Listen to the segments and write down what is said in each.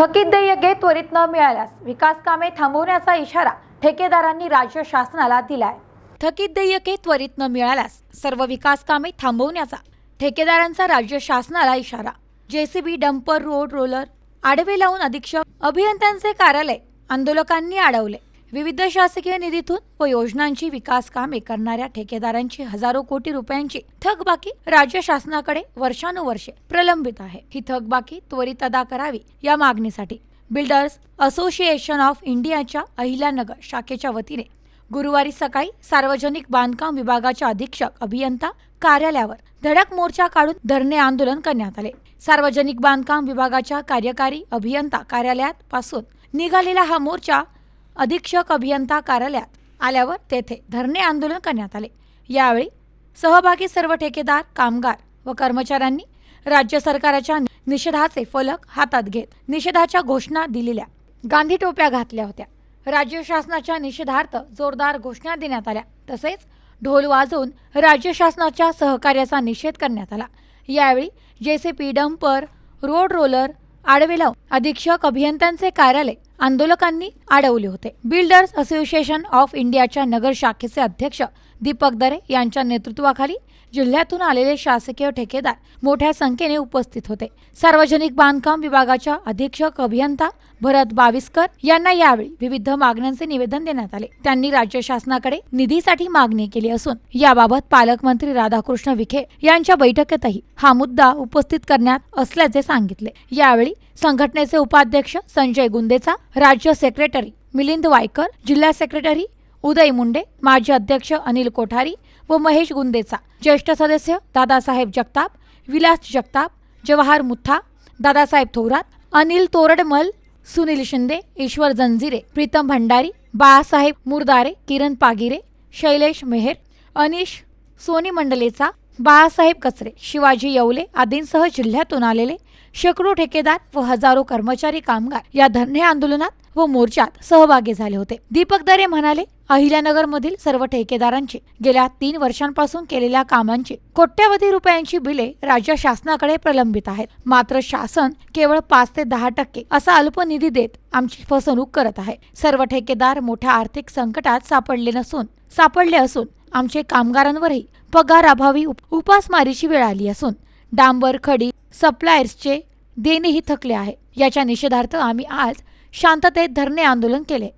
थकीत देयके त्वरित न मिळाल्यास विकास कामे थांबवण्याचा इशारा ठेकेदारांनी राज्य शासनाला दिलाय. थकीत देयके त्वरित न मिळाल्यास सर्व विकास कामे थांबवण्याचा ठेकेदारांचा राज्य शासनाला इशारा. जेसीबी डंपर रोड रोलर आडवे लावून अधीक्षक अभियंत्यांचे कार्यालय आंदोलकांनी अडवले. विविध शासकीय निधीतून व योजनांची विकास कामे करणाऱ्या ठेकेदारांची हजारो कोटी रुपयांची थकबाकी राज्य शासनाकडे वर्षानुवर्षे प्रलंबित आहे. ही थकबाकी त्वरित अदा करावी या मागणीसाठी बिल्डर्स असोसिएशन ऑफ इंडियाच्या अहिल्यानगर शाखेच्या वतीने गुरुवारी सकाळी सार्वजनिक बांधकाम विभागाच्या अधीक्षक अभियंता कार्यालयावर धडक मोर्चा काढून धरणे आंदोलन करण्यात आले. सार्वजनिक बांधकाम विभागाच्या कार्यकारी अभियंता कार्यालयात पासून निघालेला हा मोर्चा अधीक्षक अभियंता कार्यालयात आल्यावर तेथे धरणे आंदोलन करण्यात आले. यावेळी सहभागी सर्व ठेकेदार कामगार व कर्मचाऱ्यांनी राज्य सरकारच्या निषेधाचे फलक हातात घेत निषेधाच्या घोषणा दिलेल्या गांधी टोप्या घातल्या होत्या. राज्य शासनाच्या निषेधार्थ जोरदार घोषणा देण्यात आल्या. तसेच ढोल वाजवून राज्य शासनाच्या सहकार्याचा निषेध करण्यात आला. यावेळी जेसीपी डंपर रोड रोलर आडवेलाव अधीक्षक अभियंत्यांचे कार्यालय आंदोलकांनी अडवले होते. बिल्डर्स असोसिएशन ऑफ इंडियाच्या नगर शाखेचे अध्यक्ष दीपक दरे यांच्या नेतृत्वाखाली जिल्ह्यातून आलेले शासकीय ठेकेदार मोठ्या संख्येने उपस्थित होते. सार्वजनिक बांधकाम विभागाच्या अधीक्षक अभियंता भरत बाविस्कर यांना यावेळी विविध मागण्यांचे निवेदन देण्यात आले. त्यांनी राज्य शासनाकडे निधीसाठी मागणी केली असून याबाबत पालकमंत्री राधाकृष्ण विखे यांच्या बैठकीतही हा मुद्दा उपस्थित करण्यात असल्याचे सांगितले. यावेळी संघटनेचे उपाध्यक्ष संजय गुंदेचा राज्य सेक्रेटरी मिलिंद वायकर जिल्हा सेक्रेटरी उदय मुंडे माजी अध्यक्ष अनिल कोठारी व महेश गुंदेचा. ज्येष्ठ सदस्य दादासाहेब जगताप विलास जगताप जवाहर मुथा दादासाहेब थोरात अनिल तोरडमल सुनील शिंदे ईश्वर जंजिरे प्रीतम भंडारी बाळासाहेब मुरदारे किरण पागिरे शैलेश मेहेर अनिश सोनी मंडलेचा बाळासाहेब कचरे शिवाजी येवले आदींसह जिल्ह्यातून आलेले शेकडो ठेकेदार व हजारो कर्मचारी कामगार या धरणे आंदोलनात व मोर्चात सहभागी झाले होते. दीपक दरे म्हणाले अहिल्यानगरमधील सर्व ठेकेदारांची गेल्या तीन वर्षांपासून केलेल्या कामांची कोट्यवधी रुपयांची बिले राज्य शासनाकडे प्रलंबित आहेत. मात्र शासन केवळ पाच ते दहा टक्के असा अल्प निधी देत आमची फसवणूक करत आहे. सर्व ठेकेदार मोठ्या आर्थिक संकटात सापडले नसून सापडले असून आमचे कामगारांवरही पगार अभावी उप- उपासमारीची वेळ आली असून डांबर खडी सप्लायर्सचे देणेही थकले आहे. याच्या निषेधार्थ आम्ही आज शांततेत धरणे आंदोलन केले.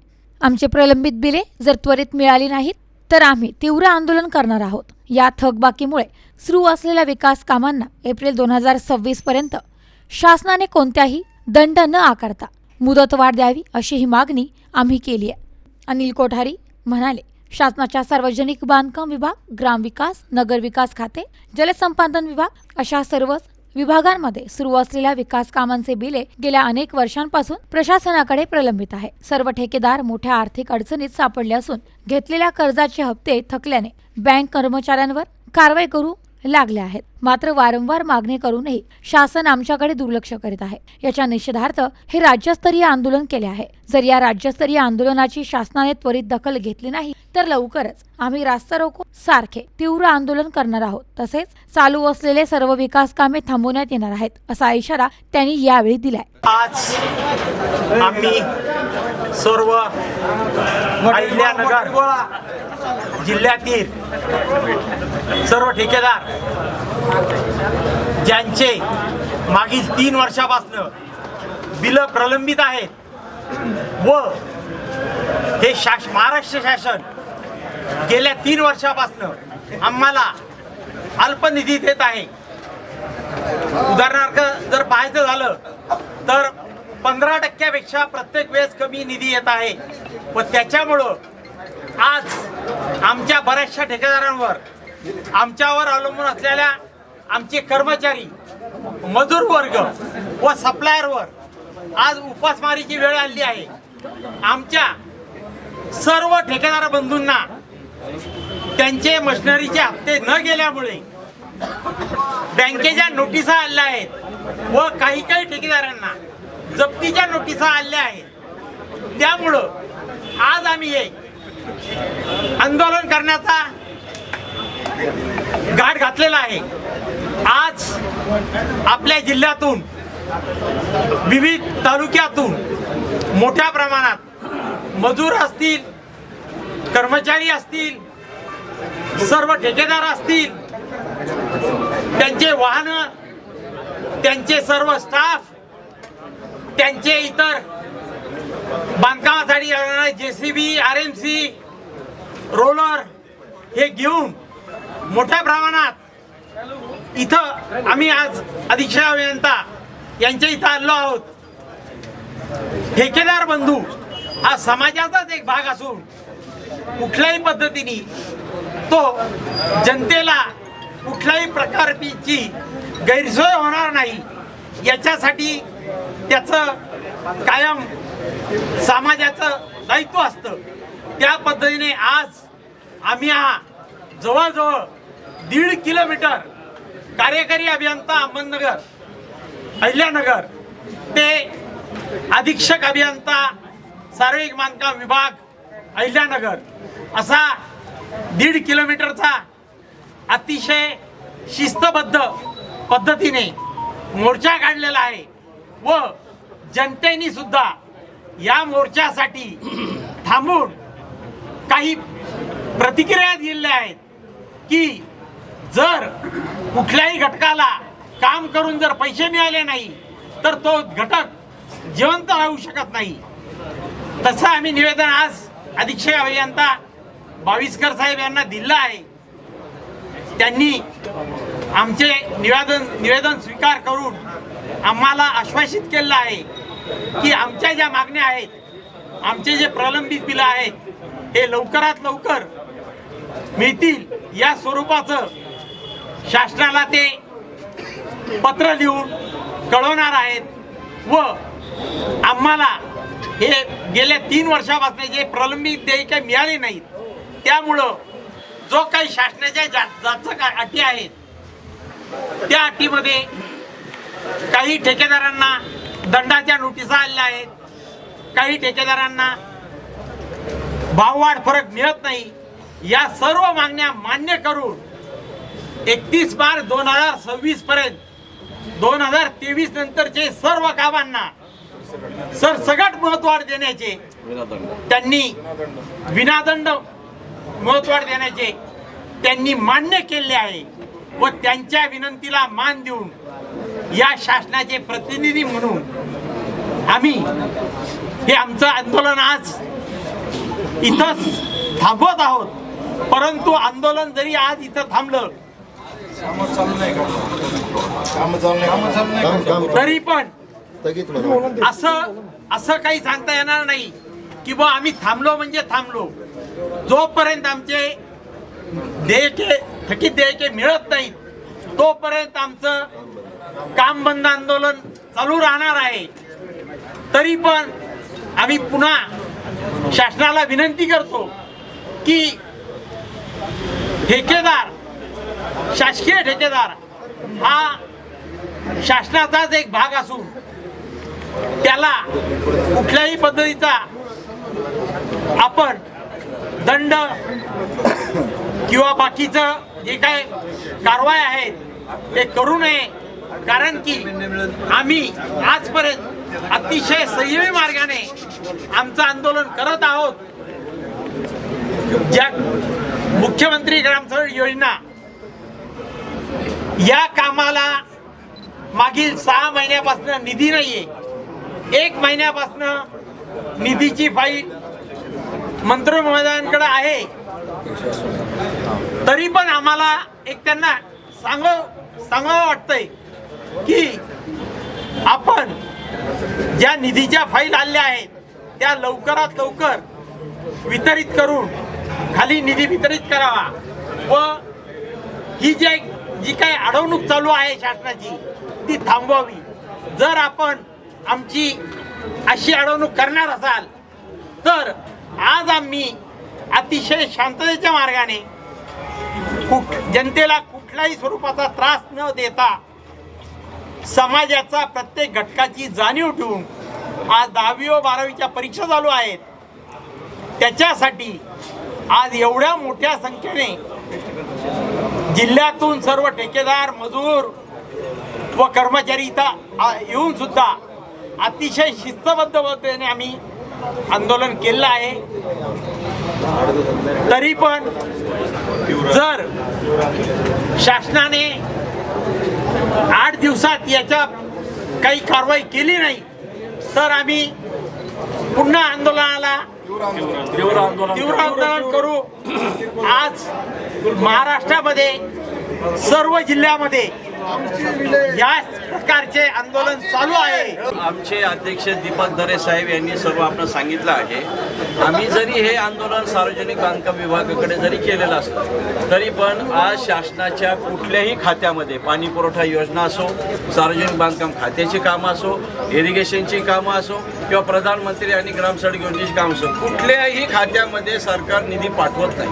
आमचे प्रलंबित बिले जर त्वरित मिळाली नाहीत तर आम्ही तीव्र आंदोलन करणार आहोत. या थकबाकीमुळे सुरू असलेल्या विकास कामांना एप्रिल दोन हजार सव्वीस पर्यंत शासनाने कोणत्याही दंड न आकारता मुदतवाढ द्यावी अशी ही मागणी आम्ही केली आहे. अनिल कोठारी म्हणाले शासनाच्या सार्वजनिक बांधकाम विभाग ग्रामविकास नगरविकास खाते जलसंपादन विभाग अशा सर्वच विभागांमध्ये सुरू असलेल्या विकास कामांचे बिले गेल्या अनेक वर्षांपासून प्रशासनाकडे प्रलंबित आहे. सर्व ठेकेदार मोठ्या आर्थिक अडचणीत सापडले असून घेतलेल्या कर्जाचे हप्ते थकल्याने बँक कर्मचाऱ्यांवर कारवाई करू लागले आहेत. मात्र वारंवार मागणी करूनही शासन आमच्याकडे दुर्लक्ष करीत आहे. याच्या निषेधार्थ हे राज्यस्तरीय आंदोलन केले आहे. जर या राज्यस्तरीय आंदोलनाची शासनाने त्वरित दखल घेतली नाही तर लवकरच आम्ही रास्ता रोको सारखे तीव्र आंदोलन करणार आहोत. तसेच चालू असलेले सर्व विकास कामे थांबवण्यात येणार आहेत असा इशारा त्यांनी यावेळी दिलाय. आज आम्ही सर्व जिल्ह्यातील सर्व ठेकेदार ज्यांचे मागील तीन वर्षापासनं बिलं प्रलंबित आहेत व हे शास महाराष्ट्र शासन गेल्या तीन वर्षापासनं आम्हाला अल्पनिधी देत आहे. उदाहरणार्थ जर पाहायचं झालं तर पंधरा टक्क्यापेक्षा प्रत्येक वेळेस कमी निधी येत आहे. व त्याच्यामुळं आज आमच्या बऱ्याचशा ठेकेदारांवर आमच्यावर अवलंबून असलेल्या आमचे कर्मचारी मजूर वर्ग व सप्लायरवर आज उपासमारीची वेळ आली आहे. आमच्या सर्व ठेकेदार बंधूंना त्यांचे मशिनरीचे हप्ते न गेल्यामुळे बँकेच्या नोटिसा आल्या आहेत व काही काही ठेकेदारांना जप्तीच्या नोटिसा आल्या आहेत. त्यामुळं आज आम्ही एक आंदोलन करण्याचा गाठ घातलेला आहे. आज आपल्या जिल्ह्यातून विविध तालुक्यातून मोठ्या प्रमाणात मजूर असतील कर्मचारी असतील सर्व ठेकेदार असतील त्यांचे वाहनं त्यांचे सर्व स्टाफ त्यांचे इतर बांधकामासाठी J C B R M C roller हे घेऊन मोठ्या प्रमाणात. इथं आम्ही आज अधीक्षक अभियंता यांच्या इथं आलो आहोत. ठेकेदार बंधू हा समाजाचाच एक भाग असून कुठल्याही पद्धतीने तो जनतेला कुठल्याही प्रकारची गैरसोय होणार नाही. याच्यासाठी त्याचं कायम समाजाचं दायित्व असतं. त्या पद्धतीने आज आम्ही हा जवळजवळ दीड किलोमीटर कार्यकारी अभियंता अहमदनगर अहिल्यानगर ते अधीक्षक अभियंता सार्वजनिक बांधकाम विभाग अहिल्यानगर असा दीड किलोमीटरचा अतिशय शिस्तबद्ध पद्धतीने मोर्चा काढलेला आहे व जनतेने सुद्धा या मोर्चासाठी थांबून काही प्रतिक्रिया दिलेल्या आहेत की जर कुठल्याही घटकाला काम करून जर पैसे मिळाले नाही तर तो घटक जिवंत राहू शकत नाही. तसं आम्ही निवेदन आज अधीक्षक अभियंता बावीसकर साहेब यांना दिलं आहे. त्यांनी आमचे निवेदन निवेदन स्वीकार करून आम्हाला आश्वासित केलं आहे की आमच्या ज्या मागण्या आहेत आमचे जे प्रलंबित बिलं आहेत हे लवकरात लवकर मिळतील या स्वरूपाचं शासनाला ते पत्र लिहून कळवणार आहेत व आम्हाला हे गेल्या तीन वर्षापासून जे प्रलंबित देयके मिळाले नाहीत त्यामुळं जो काही शासनाच्या जा- काय अटी आहेत त्या अटीमध्ये काही ठेकेदारांना दंडाच्या नोटिसा आल्या आहेत काही ठेकेदारांना भाववाढ फरक मिळत नाही या सर्व मागण्या मान्य करून एकतीस मार्च दोन हजार सव्वीस पर्यंत दोन हजार तेवीस नंतरचे सर्व कामांना सर सगळ्यात महत्वार देण्याचे त्यांनी विनादंड महत्वाड देण्याचे त्यांनी मान्य केले आहे व त्यांच्या विनंतीला मान देऊन या शासनाचे प्रतिनिधी म्हणून आम्ही हे आमचं आंदोलन आज इथंच थांबवत आहोत. परंतु आंदोलन जरी आज इथं थांबलं काम काम तरी पण स्थगित. असं असं काही सांगता येणार नाही की बा आम्ही थांबलो म्हणजे थांबलो. जोपर्यंत आमचे देयके थकीत देयके मिळत नाहीत तोपर्यंत आमचं काम बंद आंदोलन चालू राहणार आहे. तरी पण आम्ही पुन्हा शासनाला विनंती करतो की ठेकेदार शासकीय ठेकेदार हा शासनाचाच एक भाग असून त्याला कुठल्याही पद्धतीचा आपण दंड किंवा बाकीचं जे काय कारवाई आहेत ते करू नये कारण की आम्ही आजपर्यंत अतिशय संयमी मार्गाने आमचं आंदोलन करत आहोत. ज्या मुख्यमंत्री ग्रामसडक योजना या कामाला मागील सहा महिन्यापासून निधी नाही आहे एक महिन्यापासून निधीची फाईल मंत्री महोदयांकडे आहे. तरी पण आम्हाला एक त्यांना सांग सांगावं वाटतंय की आपण ज्या निधीच्या फाईल आल्या आहेत त्या लवकरात लवकर वितरित करून खाली निधी वितरित करावा व ही जे जी काही अडवणूक चालू आहे शासनाची ती थांबवावी. जर आपण आमची अशी अडवणूक करणार असाल तर आज आम्ही अतिशय शांततेच्या मार्गाने कुठ जनतेला कुठल्याही स्वरूपाचा त्रास न देता समाजाचा प्रत्येक घटकाची जाणीव ठेवून आज दहावी व बारावीच्या परीक्षा चालू आहेत. त्याच्यासाठी आज एवढ्या मोठ्या संख्येने जिल्ह्यातून सर्व ठेकेदार मजूर व कर्मचारी इथं येऊन सुद्धा अतिशय शिस्तबद्ध पद्धतीने आम्ही आंदोलन केलं आहे. तरी पण जर शासनाने आठ दिवसात याच्या काही कारवाई केली नाही तर आम्ही पुन्हा आंदोलनाला तीव्र आंदोलन करू. आज महाराष्ट्रामध्ये सर्व जिल्ह्यामध्ये याच प्रकारचे आंदोलन चालू आहे. आमचे अध्यक्ष दीपक दरे साहेब यांनी सर्व आपण सांगितलं आहे. आम्ही जरी हे आंदोलन सार्वजनिक बांधकाम विभागाकडे जरी केलेलं असलं तरी पण आज शासनाच्या कुठल्याही खात्यामध्ये पाणी पुरवठा योजना असो सार्वजनिक बांधकाम खात्याची कामं असो इरिगेशनची कामं असो किंवा प्रधानमंत्री आणि ग्रामसडक योजनेची कामं असो कुठल्याही खात्यामध्ये सरकार निधी पाठवत नाही.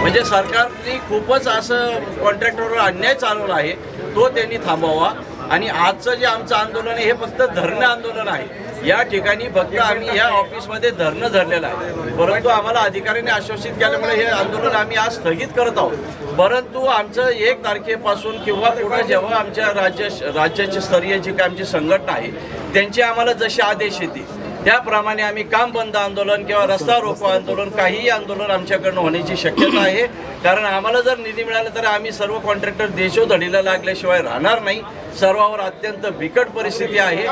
म्हणजे सरकारने खूपच असं कॉन्ट्रॅक्टरवर अन्याय चालवला आहे. तो त्यांनी थांबवावा. आणि आजचं जे आमचं आंदोलन आहे हे फक्त धरणं आंदोलन आहे. या ठिकाणी फक्त आम्ही या ऑफिसमध्ये धरणं धरलेलं आहे. परंतु आम्हाला अधिकाऱ्यांनी आश्वासित केल्यामुळे हे आंदोलन आम्ही आज स्थगित करत आहोत. परंतु आमचं एक तारखेपासून किंवा पुढे जेव्हा आमच्या राज्य राज्याची स्तरीय जी काय आमची संघटना आहे त्यांचे आम्हाला जसे आदेश येतील त्याप्रमाणे आम्ही काम बंद आंदोलन किंवा रस्ता रोको आंदोलन काहीही आंदोलन आमच्याकडनं होण्याची शक्यता आहे. कारण आम्हाला जर निधी मिळाला तर आम्ही सर्व कॉन्ट्रॅक्टर देशोधडीला लागल्याशिवाय राहणार नाही. सर्वावर अत्यंत बिकट परिस्थिती आहे.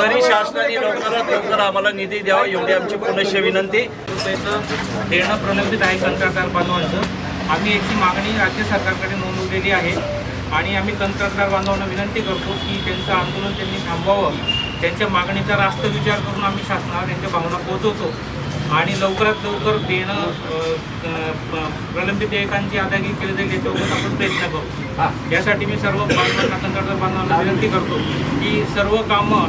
तरी शासनाने लवकरात लवकर आम्हाला निधी द्यावा एवढी आमची पुनश्च विनंती. देणं प्रलंबित आहे कंत्राटदार बांधवांचं. आम्ही याची मागणी राज्य सरकारकडे नोंदवलेली आहे. आणि आम्ही कंत्राटदार बांधवांना विनंती करतो की त्यांचं आंदोलन त्यांनी थांबवावं. त्यांच्या मागणीचा रास्त विचार करून आम्ही शासनाला त्यांच्या भावना पोहोचवतो. आणि लवकरात लवकर देणं प्रलंबित देयकांची अदायगी केली जाईल याच्यावर आपण प्रयत्न करू. यासाठी मी सर्व बांधवांना कंत्राटदार बांधवांना विनंती करतो की सर्व कामं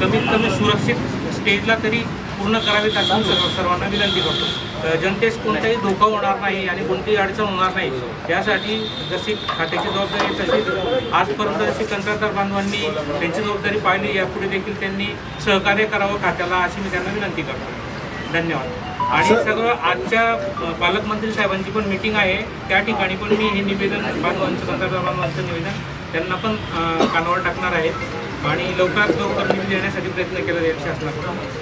कमीत कमी सुरक्षित स्टेजला तरी पूर्ण करावीत अशी सर्व सर्वांना विनंती करतो. जनतेस कोणताही धोका होणार नाही आणि कोणतीही अडचण होणार नाही. यासाठी जशी खात्याची जबाबदारी आहे तशी आजपर्यंत जशी कंत्राटदार बांधवांनी त्यांची जबाबदारी पाहिली यापुढे देखील त्यांनी सहकार्य करावं खात्याला अशी मी त्यांना विनंती करतो. धन्यवाद. आणि सगळं आजच्या पालकमंत्री साहेबांची पण मीटिंग आहे. त्या ठिकाणी पण मी हे निवेदन बांधवांचं कंत्राटदार बांधवांचं निवेदन त्यांना पण कानावर टाकणार आहे. आणि लवकरात लवकर निधी देण्यासाठी प्रयत्न केला जाईल शासनाकडून.